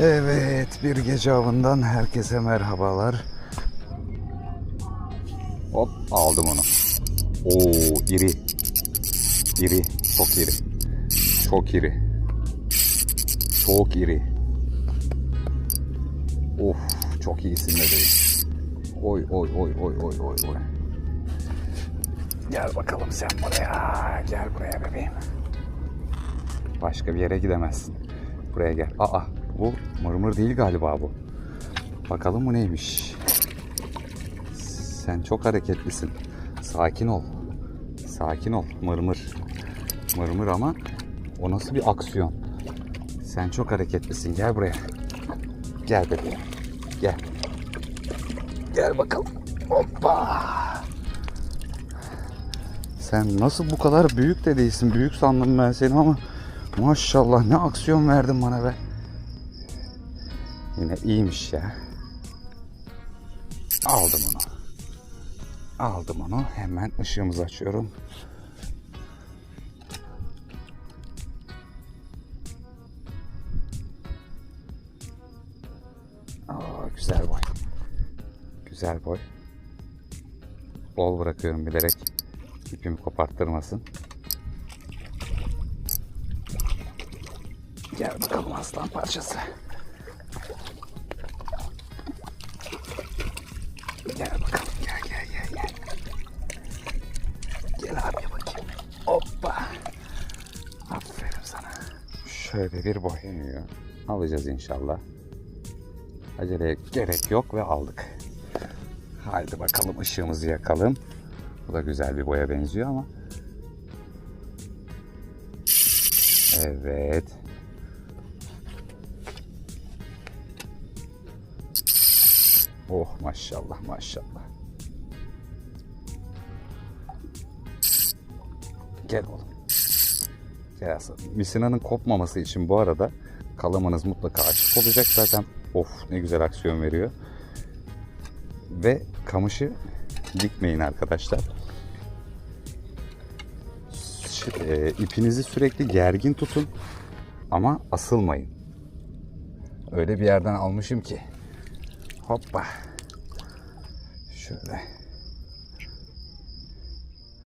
Evet, bir gece avından herkese merhabalar. Hop, aldım onu. Oo, iri. İri, çok iri. Çok iri. Çok iri. Of, çok iyisin bebeğim. Oy, oy, oy, oy, oy, oy, oy. Gel bakalım sen buraya. Gel buraya bebeğim. Başka bir yere gidemezsin. Buraya gel. Aa bu mırmır değil galiba bu. Bakalım bu neymiş. Sen çok hareketlisin. Sakin ol. Sakin ol. Mırmır. Mırmır ama o nasıl bir aksiyon? Sen çok hareketlisin. Gel buraya. Gel bebeğim. Gel. Gel bakalım. Hoppa. Sen nasıl bu kadar büyük de değilsin. Büyük sandım ben seni ama maşallah ne aksiyon verdin bana be. Yine iyiymiş ya. Aldım onu. Aldım onu. Hemen ışığımızı açıyorum. Aa, güzel boy. Güzel boy. Bol bırakıyorum bilerek ipimi koparttırmasın. Gel bakalım aslan parçası. Şöyle bir boy alacağız inşallah. Aceleye gerek yok ve aldık. Haydi bakalım ışığımızı yakalım. Bu da güzel bir boya benziyor ama. Evet. Oh maşallah maşallah. Gel oğlum. Aslanım. Misinanın kopmaması için bu arada kalamanız mutlaka açık olacak. Zaten of ne güzel aksiyon veriyor. Ve kamışı dikmeyin arkadaşlar. E, ipinizi sürekli gergin tutun ama asılmayın. Öyle bir yerden almışım ki. Hoppa. Şöyle